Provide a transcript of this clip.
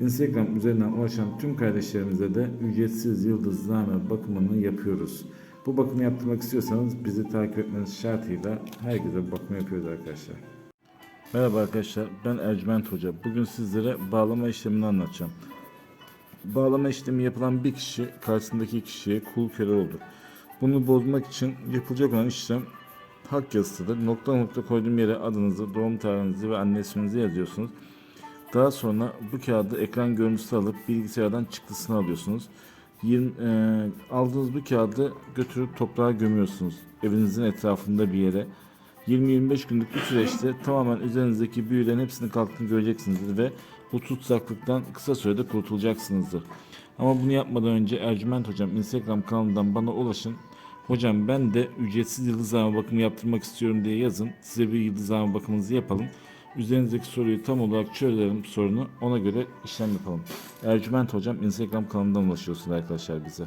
Instagram üzerinden ulaşan tüm kardeşlerimize de ücretsiz yıldızlame bakımını yapıyoruz. Bu bakımı yaptırmak istiyorsanız bizi takip etmeniz şartıyla herkese bu bakımı yapıyoruz arkadaşlar. Merhaba arkadaşlar ben Ercüment Hoca. Bugün sizlere bağlama işlemini anlatacağım. Bağlama işlemi yapılan bir kişi karşısındaki kişiye kul köle olur. Bunu bozmak için yapılacak olan işlem hak yazısıdır. Nokta nokta koyduğum yere adınızı, doğum tarihinizi ve anne isminizi yazıyorsunuz. Daha sonra bu kağıdı ekran görüntüsü alıp bilgisayardan çıktısını alıyorsunuz. 20, e, aldığınız bu kağıdı götürüp toprağa gömüyorsunuz. Evinizin etrafında bir yere. 20-25 günlük bir süreçte tamamen üzerinizdeki büyülerin hepsinin kalktığını göreceksinizdir ve bu tutsaklıktan kısa sürede kurtulacaksınızdır. Ama bunu yapmadan önce Ercüment Hocam Instagram kanalından bana ulaşın. Hocam ben de ücretsiz yıldızlama bakımı yaptırmak istiyorum diye yazın. Size bir yıldızlama bakımınızı yapalım. Üzerinizdeki soruyu tam olarak çözelim sorunu. Ona göre işlem yapalım. Ercüment Hocam Instagram kanalından ulaşıyorsunuz arkadaşlar bize.